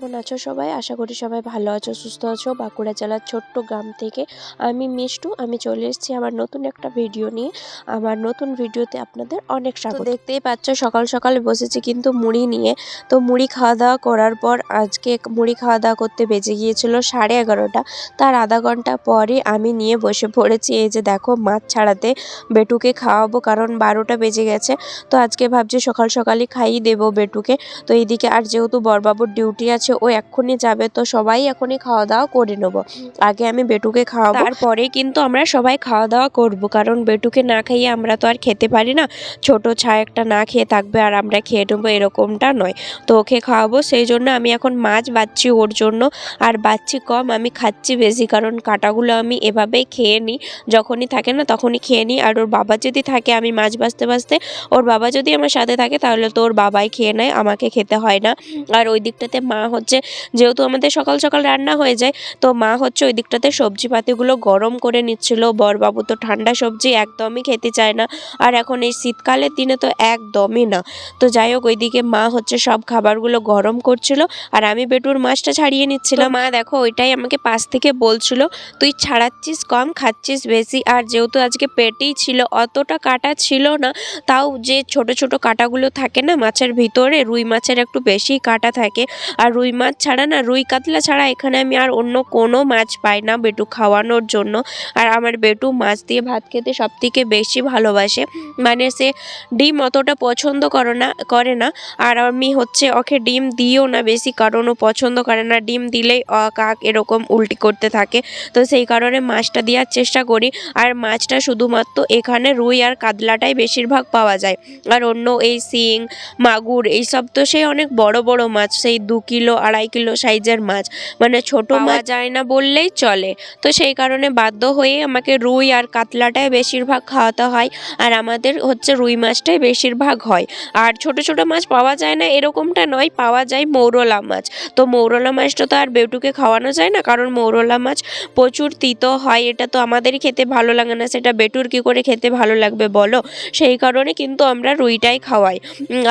কেমন আছো সবাই? আশা করি সবাই ভালো আছো সুস্থ আছো। বাঁকুড়া জেলার ছোট্ট গ্রাম থেকে আমি মিষ্টু। আমি চলে এসেছি আমার নতুন একটা ভিডিও নিয়ে। আমার নতুন ভিডিওতে আপনাদের অনেক স্বাগত। দেখতেই পাচ্ছ সকাল সকাল বসেছি কিন্তু মুড়ি নিয়ে। তো মুড়ি খাওয়া দাওয়া করার পর আজকে মুড়ি খাওয়া দাওয়া করতে বেজে গিয়েছিল সাড়ে এগারোটা। তার আধা ঘণ্টা পরে আমি নিয়ে বসে পড়েছি। এই যে দেখো মাছ ছাড়াতে বেটুকে খাওয়াবো কারণ বারোটা বেজে গেছে। তো আজকে ভাবছি সকাল সকালই খাইয়ে দেবো বেটুকে। তো এইদিকে আর যেহেতু বরবাবুর ডিউটি আছে ও এক্ষুনি যাবে, তো সবাই এখনই খাওয়া দাওয়া করে নেব। আগে আমি বেটুকে খাওয়াবো। তারপরে কিন্তু আমরা সবাই খাওয়া দাওয়া করব, কারণ বেটুকে না খাইয়ে আমরা তো আর খেতে পারি না। ছোট ছায় একটা না খেয়ে থাকবে আর আমরা খেয়ে নেব, এরকমটা নয়। তো ওকে খাওয়াবো, সেই জন্য আমি এখন মাছ বাচ্ছি ওর জন্য। আর বাচ্ছি কম, আমি খাচ্ছি বেশি, কারণ কাটাগুলো আমি এভাবেই খেয়ে নিই। যখনই থাকে না, তখনই খেয়ে নিই। আর ওর বাবা যদি থাকে, আমি মাছ বাঁচতে বাছতে ওর বাবা যদি আমার সাথে থাকে, তাহলে তো ওর বাবাই খেয়ে নেয়, আমাকে খেতে হয় না। আর ওই দিকটাতে মা হচ্ছে যেহেতু আমাদের সকাল সকাল রান্না হয়ে যায়, তো মা হচ্ছে ওই দিকটাতে সবজি পাতিগুলো গরম করে নিচ্ছিল। বরবাবু তো ঠান্ডা সবজি একদমই খেতে চায় না। আর এখন এই শীতকালের দিনে তো একদমই না। তো যাই হোক, ওইদিকে মা হচ্ছে সব খাবারগুলো গরম করছিল আর আমি বেটুর মাছটা ছাড়িয়ে নিচ্ছিলাম। মা দেখো, ওইটাই আমাকে পাশ থেকে বলছিল, তুই ছাড়াচ্ছিস কম, খাচ্ছিস বেশি। আর যেহেতু আজকে পেটেই ছিল, অতটা কাটা ছিল না, তাও যে ছোট ছোট কাটাগুলো থাকে না, মাছের ভিতরে রুই মাছের একটু বেশি কাটা থাকে। আর রুই মাছ ছাড়া না, রুই কাতলা ছাড়া এখানে আমি আর অন্য কোনো মাছ পাই না বেটু খাওয়ানোর জন্য। আর আমার বেটু মাছ দিয়ে ভাত খেতে সবথেকে বেশি ভালোবাসে। মানে সে ডিম অতটা পছন্দ করে না করে না। আর আমি হচ্ছে ওকে ডিম দিও না বেশি, কারণ ও পছন্দ করে না। ডিম দিলেই কাক এরকম উল্টি করতে থাকে। তো সেই কারণে মাছটা দেওয়ার চেষ্টা করি। আর মাছটা শুধুমাত্র এখানে রুই আর কাতলাটাই বেশিরভাগ পাওয়া যায়। আর অন্য এই শিং, মাগুর, এইসব তো সেই অনেক বড় বড় মাছ। সেই দু কিলো আড়াই কিলো সাইজের মাছ। মানে ছোট মাছ যায় না বললেই চলে। তো সেই কারণে বাধ্য হয়ে আমাকে রুই আর কাতলাটাই বেশিরভাগ খাওয়াতে হয় আর আমাদের হচ্ছে রুই মাছটাই বেশিরভাগ হয়। আর ছোট ছোট মাছ পাওয়া যায় না এরকমটা নয় পাওয়া যায় মৌরলা মাছ। তো মৌরলা মাছটা তো আর বেটুকে খাওয়ানো যায় না কারণ মৌরলা মাছ প্রচুর তিতো হয় এটা তো আমাদেরই খেতে ভালো লাগে না সেটা বেটুর কী করে খেতে ভালো লাগবে বলো? সেই কারণে কিন্তু আমরা রুইটাই খাওয়াই।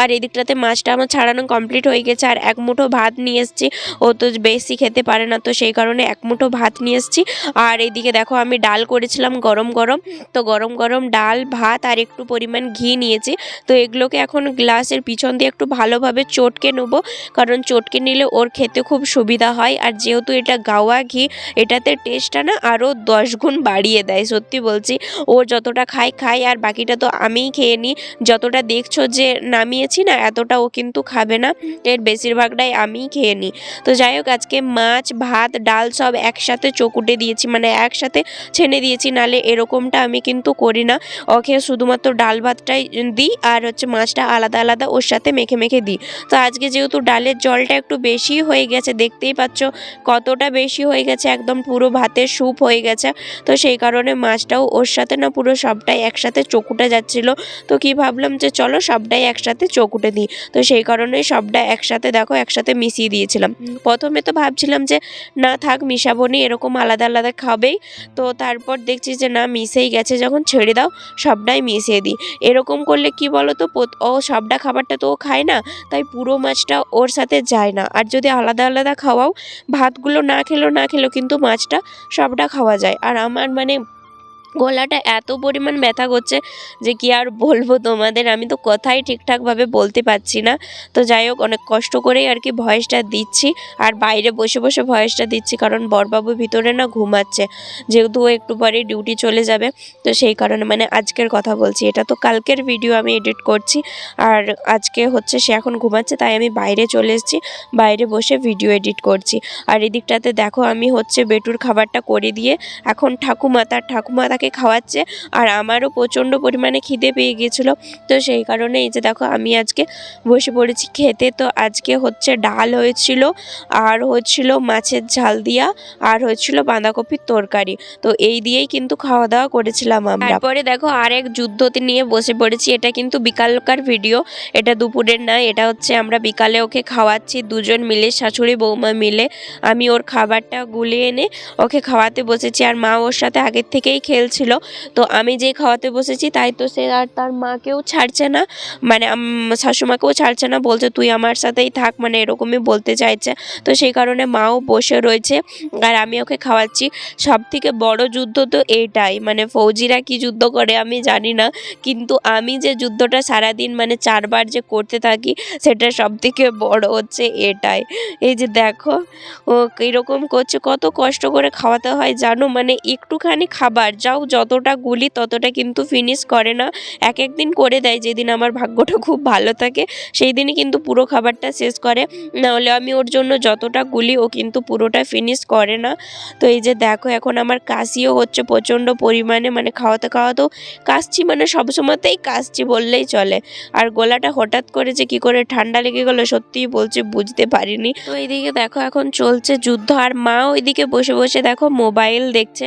আর এদিকটাতে মাছটা আমার ছাড়ানো কমপ্লিট হয়ে গেছে আর এক মুঠো ভাত নিয়ে এসেছি। ও তো বেশি খেতে পারে না, তো সেই কারণে এক মুঠো ভাত নিয়ে এসেছি। আর এদিকে দেখো আমি ডাল করেছিলাম গরম গরম। তো গরম গরম ডাল, ভাত আর একটু পরিমাণ ঘি নিয়েছি। তো এগুলোকে এখন গ্লাসের পিছন দিয়ে একটু ভালোভাবে চটকে নেব। কারণ চটকে নিলে ওর খেতে খুব সুবিধা হয়। আর যেহেতু এটা গাওয়া ঘি, এটাতে টেস্টটা না আরও দশ গুণ বাড়িয়ে দেয়, সত্যি বলছি। ও যতটা খায় খায়। আর বাকিটা তো আমিই খেয়ে নিই। যতটা দেখছ যে নামিয়েছি না, এতটা ও কিন্তু খাবে না। এর বেশিরভাগটাই আমিই খেয়ে নিই তো যাই হোক, আজকে মাছ, ভাত, ডাল সব একসাথে চকুটে দিয়েছি মানে একসাথে ছেনে দিয়েছি, নালে এরকমটা আমি কিন্তু করি না। ওকে শুধুমাত্র ডাল ভাতটাই দিই, আর হচ্ছে মাছটা আলাদা আলাদা ওর সাথে মেখে মেখে দিই। তো আজকে যেহেতু ডালের জলটা একটু বেশি হয়ে গেছে, দেখতেই পাচ্ছ কতটা বেশি হয়ে গেছে, একদম পুরো ভাতের স্যুপ হয়ে গেছে। তো সেই কারণে মাছটাও ওর সাথে না পুরো সবটাই একসাথে চকুটে যাচ্ছিল। তো কি ভাবলাম যে চলো সবটাই একসাথে চকুটে দিই। তো সেই কারণে সবটা একসাথে, দেখো, একসাথে মিশিয়ে দিয়েছিলাম। প্রথমে তো ভাবছিলাম যে, না থাক, মিশাবো নি, এরকম আলাদা আলাদা খাবেই। তো তারপর দেখছি যে, না, মিশেই গেছে, যখন ছেড়ে দাও, সবটাই মিশিয়ে দিই। এরকম করলে কি বলো তো ও সবটা খাবারটা তো ও খায় না, তাই পুরো মাছটা ওর সাথে যায় না। আর যদি আলাদা আলাদা খাওয়াও, ভাতগুলো না খেলেও না খেলেও কিন্তু মাছটা সবটা খাওয়া যায়। আর আমার মানে গলাটা এত পরিমাণ ব্যথা করছে যে কি আর বলব তোমাদের? আমি তো কথাই ঠিকঠাকভাবে বলতে পারছি না। তো যাই হোক, অনেক কষ্ট করেই আর কি ভয়েসটা দিচ্ছি। আর বাইরে বসে বসে ভয়েসটা দিচ্ছি, কারণ বরবাবু ভিতরে না ঘুমাচ্ছে। যেহেতু একটু পরে ডিউটি চলে যাবে, তো সেই কারণে মানে আজকের কথা বলছি। এটা তো কালকের ভিডিও আমি এডিট করছি, আর আজকে হচ্ছে সে এখন ঘুমাচ্ছে, তাই আমি বাইরে চলে এসেছি, বাইরে বসে ভিডিও এডিট করছি। আর এদিকটাতে দেখো আমি হচ্ছে বেটুর খাবারটা করে দিয়ে এখন ঠাকুমা তার ঠাকুমা তাকে খাওয়াচ্ছে আর আমারও প্রচণ্ড পরিমাণে খিদে পেয়ে গিয়েছিল। তো সেই কারণে এই যে দেখো আমি আজকে বসে পড়েছি খেতে। তো আজকে হচ্ছে ডাল হয়েছিল, আর হচ্ছিল মাছের ঝাল দিয়া, আর হচ্ছিল বাঁধাকপির তরকারি। তো এই দিয়েই কিন্তু খাওয়া দাওয়া করেছিলাম আমরা। তারপরে দেখো আরেক যুদ্ধতে নিয়ে বসে পড়েছি। এটা কিন্তু বিকালকার ভিডিও, এটা দুপুরের না, এটা হচ্ছে আমরা বিকালে ওকে খাওয়াচ্ছি। দুজন মিলে, শাশুড়ি বৌমা মিলে আমি ওর খাবারটা গুলিয়ে এনে ওকে খাওয়াতে বসেছি। আর মা ওর সাথে আগের থেকেই খেলছে। ছিল তো আমি যে খাওয়াতে বসেছি তাই তো সে আর তার মাকেও ছাড়ছে না। মানে শাশুমাকেও ছাড়ছে না, বলছে তুই আমার সাথেই থাক মানে এরকমই বলতে চাইছে। তো সেই কারণে মাও বসে রয়েছে আর আমি ওকে খাওয়াচ্ছি। সব থেকে বড় যুদ্ধ তো এটাই মানে ফৌজিরা কি যুদ্ধ করে আমি জানি না, কিন্তু আমি যে যুদ্ধটা সারাদিন মানে চারবার যে করতে থাকি, সেটা সব থেকে বড় হচ্ছে এটাই। এই যে দেখো, ও কীরকম করছে, কত কষ্ট করে খাওয়াতে হয়, জানো? মানে একটুখানি খাবার, যাও যতটা গুলি ততটা কিন্তু ফিনিশ করে না। এক এক দিন করে দেয়, যেদিন আমার ভাগ্যটা খুব ভালো থাকে সেই দিনই কিন্তু পুরো খাবারটা শেষ করে। নাহলে আমি ওর জন্য যতটা গুলি, ও কিন্তু পুরোটা ফিনিশ করে না। তো এই যে দেখো, এখন আমার কাশিও হচ্ছে প্রচণ্ড পরিমাণে মানে খাওয়াতে খাওয়াতেও কাশছি মানে সবসময়তেই কাশছি বললেই চলে। আর গলাটা হঠাৎ করে যে কি করে ঠান্ডা লেগে গেলো, সত্যিই বলছি বুঝতে পারিনি। তো এইদিকে দেখো, এখন চলছে যুদ্ধ, আর মা ওইদিকে বসে বসে দেখো মোবাইল দেখছে।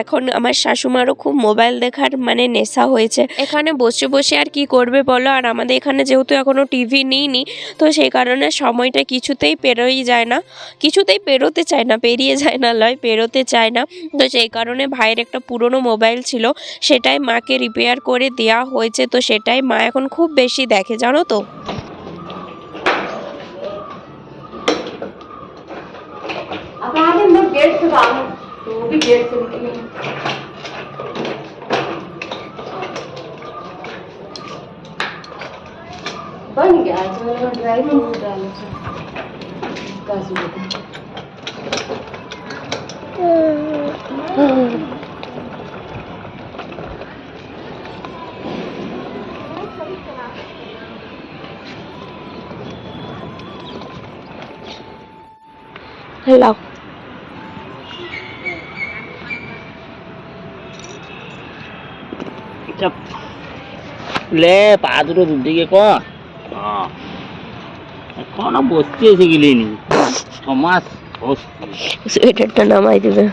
এখন আমার শাশুমারও খুব মোবাইল দেখার মানে নেশা হয়েছে এখানে বসে বসে আর কি করবে বলো আর আমাদের এখানে যেহেতু এখনো টিভি নিইনি তো সেই কারণে সময়টা কিছুতেই পেরোই যায় না কিছুতেই পেরোতে চায় না পেরিয়ে যায় না লয় পেরোতে চায় না তো সেই কারণে ভাইয়ের একটা পুরনো মোবাইল ছিল সেটাই মাকে রিপেয়ার করে দেওয়া হয়েছে তো সেটাই মা এখন খুব বেশি দেখে জানো তো अब आगे मैं गेट से बाहर तो वो भी गेट से निकले बन गया चलो ड्राइविंग में डालो काजू बदाम lọc. Chập. Lê bà tôi đun đi cái con এখনও বসতে এসে গেলিনি। ছমাস সোয়েটারটা নামাই দেবে।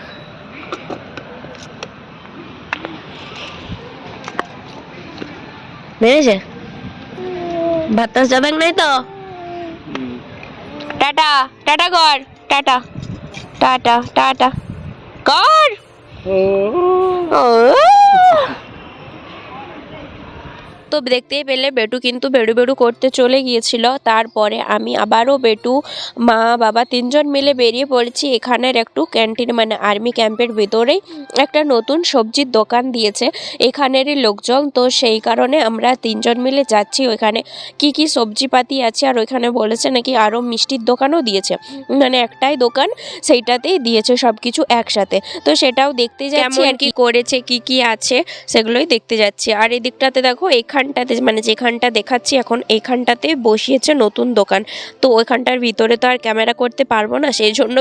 মেরেছে? বাতাস যাবে নাই তো? টাটা টাটা কর ta ta ta ta ta ta কর। ও। তো দেখতেই পেলে বেটু কিন্তু বেড়ু বেড়ু করতে চলে গিয়েছিল। তারপরে আমি আবারও বেটু মা বাবা তিনজন মিলে বেরিয়ে পড়েছি এখানের একটু ক্যান্টিন মানে আর্মি ক্যাম্পের ভিতরেই একটা নতুন সবজির দোকান দিয়েছে এখানেরই লোকজন। তো সেই কারণে আমরা তিনজন মিলে যাচ্ছি ওইখানে। কি কি সবজিপাতি আছে আর ওইখানে বলেছে নাকি আরও মিষ্টির দোকানও দিয়েছে। মানে একটাই দোকান সেইটাতেই দিয়েছে সব কিছু একসাথে। তো সেটাও দেখতে যাচ্ছি আর কি করেছে কি কি আছে সেগুলোই দেখতে যাচ্ছি। আর এই দিকটাতে দেখো এইখানটাতে মানে যেখানটা দেখাচ্ছি এখন এইখানটাতে বসিয়েছে নতুন দোকান। তো ওইখানটার ভিতরে তো আর ক্যামেরা করতে পারব না, সেই জন্য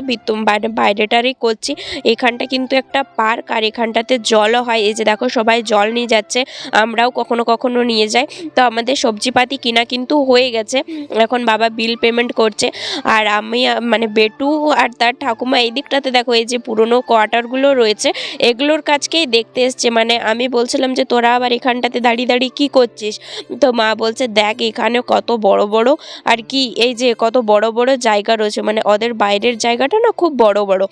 বাইরেটারই করছি। এখানটা কিন্তু একটা পার্ক আর এখানটাতে জলও হয়। এই যে দেখো সবাই জল নিয়ে যাচ্ছে, আমরাও কখনো কখনো নিয়ে যাই। তো আমাদের সবজিপাতি কিনা কিন্তু হয়ে গেছে। এখন বাবা বিল পেমেন্ট করছে। আর আমি মানে বেটু আর তার ঠাকুমা এই দিকটাতে দেখো, এই যে পুরনো কোয়ার্টারগুলো রয়েছে, এগুলোর কাজকেই দেখতে এসছে। মানে আমি বলছিলাম যে তোরা আবার এখানটাতে দাঁড়িয়ে দাঁড়িয়ে কী করছিস? তো মা বলছে, দেখ এখানে কত বড় বড় আর কি, এই যে কত বড় বড় জায়গা রয়েছে। মানে ওদের বাইরের জায়গাটা না খুব বড় বড়।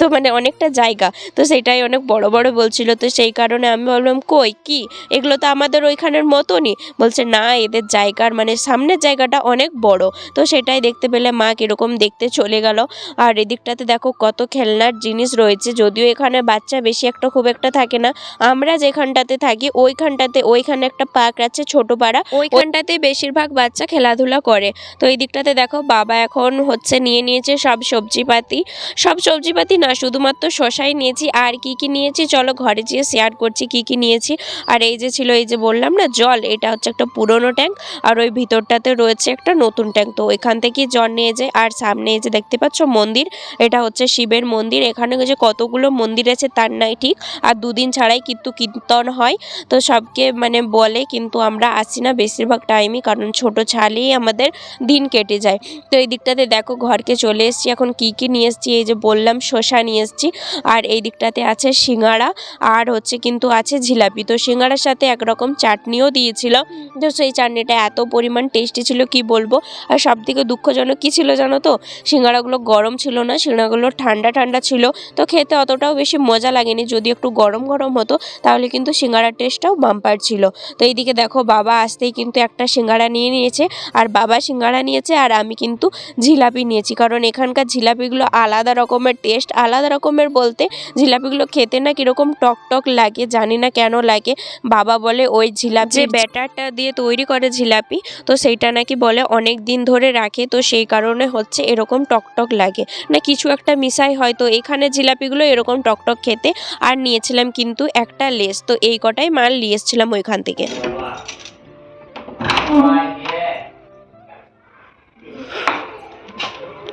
তো মানে অনেকটা জায়গা। তো সেটাই অনেক বড় বড় বলছিল। তো সেই কারণে আমি বললাম কই, কি? এগুলো তো আমাদের ওইখানের মতনই। বলছে, না, এদের জায়গার মানে সামনের জায়গাটা অনেক বড়। তো সেটাই দেখতে পেলে মা কীরকম দেখতে চলে গেল। আর এদিকটাতে দেখো কত খেলনার জিনিস রয়েছে। যদিও এখানে বাচ্চা বেশি একটা খুব একটা থাকে না, আমরা যেখানটাতে থাকি, ওইখানটাতে, ওইখানে একটা পার্ক আছে ছোট পাড়া ওইখানটাতে বেশিরভাগ বাচ্চা খেলাধুলা করে। তো এই দিকটাতে দেখো, বাবা এখন হচ্ছে নিয়ে নিয়েছে সব সবজিপাতি। সব সবজিপাতি না, শুধুমাত্র শশাই নিয়েছি, আর কি কি নিয়েছি, চলো ঘরে যেয়ে শেয়ার করছি কি কি নিয়েছি। আর এই যে ছিল, এই যে বললাম না, জল, এটা হচ্ছে একটা পুরনো ট্যাঙ্ক, আর ওই ভিতরটাতে রয়েছে একটা নতুন ট্যাঙ্ক। তো ওইখান থেকে জল নিয়ে যায়, আর সামনে এই যে দেখতে পাচ্ছ মন্দির, এটা হচ্ছে শিবের মন্দির। এখানে যে কতগুলো মন্দির আছে তার নাই ঠিক, আর দুদিন ছাড়াই কিন্তু কীর্তন হয়। তো সবকে মানে বলে কিন্তু আমরা আসি না বেশিরভাগ টাইমই কারণ ছোট ছালেই আমাদের দিন কেটে যায়। তো এই দিকটাতে দেখো, ঘরকে চলে এসেছি। এখন কি কি নিয়ে এসেছি? এই যে বললাম, শসা নিয়ে এসেছি। আর এই দিকটাতে আছে সিঙ্গাড়া, আর হচ্ছে কিন্তু আছে জিলাপি। তো সিঙ্গাড়ার সাথে একরকম চাটনিও দিয়েছিল। তো সেই চাটনিটা এত পরিমাণ টেস্টি ছিল, কি বলব? আর সব থেকে দুঃখজনক কী ছিল জানো তো? সিঙ্গাড়াগুলো গরম ছিল না, সিঙ্গাড়াগুলো ঠান্ডা ঠান্ডা ছিল। তো খেতে অতটাও বেশি মজা লাগেনি। যদি একটু গরম গরম হতো, তাহলে কিন্তু সিঙ্গাড়ার টেস্টটাও বাম্পার ছিল। তো এইদিকে দেখো বাবা আসতেই কিন্তু একটা সিঙ্গাড়া নিয়ে নিয়েছে আর বাবা সিঙ্গাড়া নিয়েছে আর আমি কিন্তু জিলাপি নিয়েছি। কারণ এখানকার জিলাপিগুলো আলাদা রকমের টেস্ট আলাদা রকমের বলতে জিলাপিগুলো খেতে না কীরকম টক টক লাগে জানি না কেন লাগে। বাবা বলে ওই জিলাপি যে ব্যাটারটা দিয়ে তৈরি করে জিলাপি তো সেইটা নাকি বলে অনেক দিন ধরে রাখে তো সেই কারণে হচ্ছে এরকম টকটক লাগে। না কিছু একটা মিশাই হয় তো এখানে জিলাপিগুলো এরকম টকটক খেতে আর নিয়েছিলাম কিন্তু একটা লেস তো এই কটাই মাল নিয়ে এসেছিলাম ওইখান থেকে।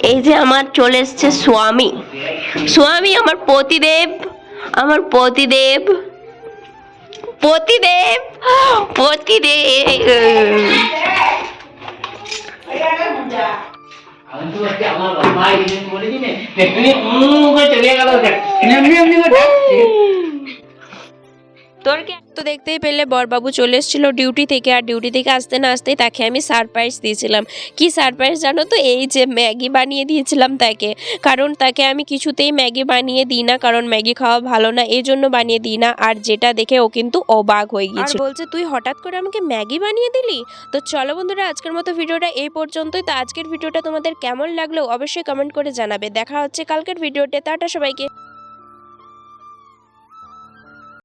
এই যে আমার চলে এসছে স্বামী। স্বামী আমার পতিদেব আমার পতিদেব পতিদেব পতিদেব। আমার বাবা এসে বলেছি না এক্ষুনি উম করে চলে গেল এমনি এমনি করে ডাকছে। তোর কে তো দেখতেই পেলে? বরবাবু চলে এসেছিল ডিউটি থেকে আর ডিউটি থেকে আসতে না আসতেই তাকে আমি সারপ্রাইজ দিয়েছিলাম। কি সারপ্রাইজ জানো তো? এই যে ম্যাগি বানিয়ে দিয়েছিলাম তাকে। কারণ তাকে আমি কিছুতেই ম্যাগি বানিয়ে দিই না কারণ ম্যাগি খাওয়া ভালো না এই জন্য বানিয়ে দিই না। আর যেটা দেখে ও কিন্তু অবাক হয়ে গিয়েছে বলছে তুই হঠাৎ করে আমাকে ম্যাগি বানিয়ে দিলি? তো চলো বন্ধুরা আজকের মতো ভিডিওটা এই পর্যন্তই। তো আজকের ভিডিওটা তোমাদের কেমন লাগল অবশ্যই কমেন্ট করে জানাবে। দেখা হচ্ছে কালকের ভিডিওতে। টাটা সবাইকে।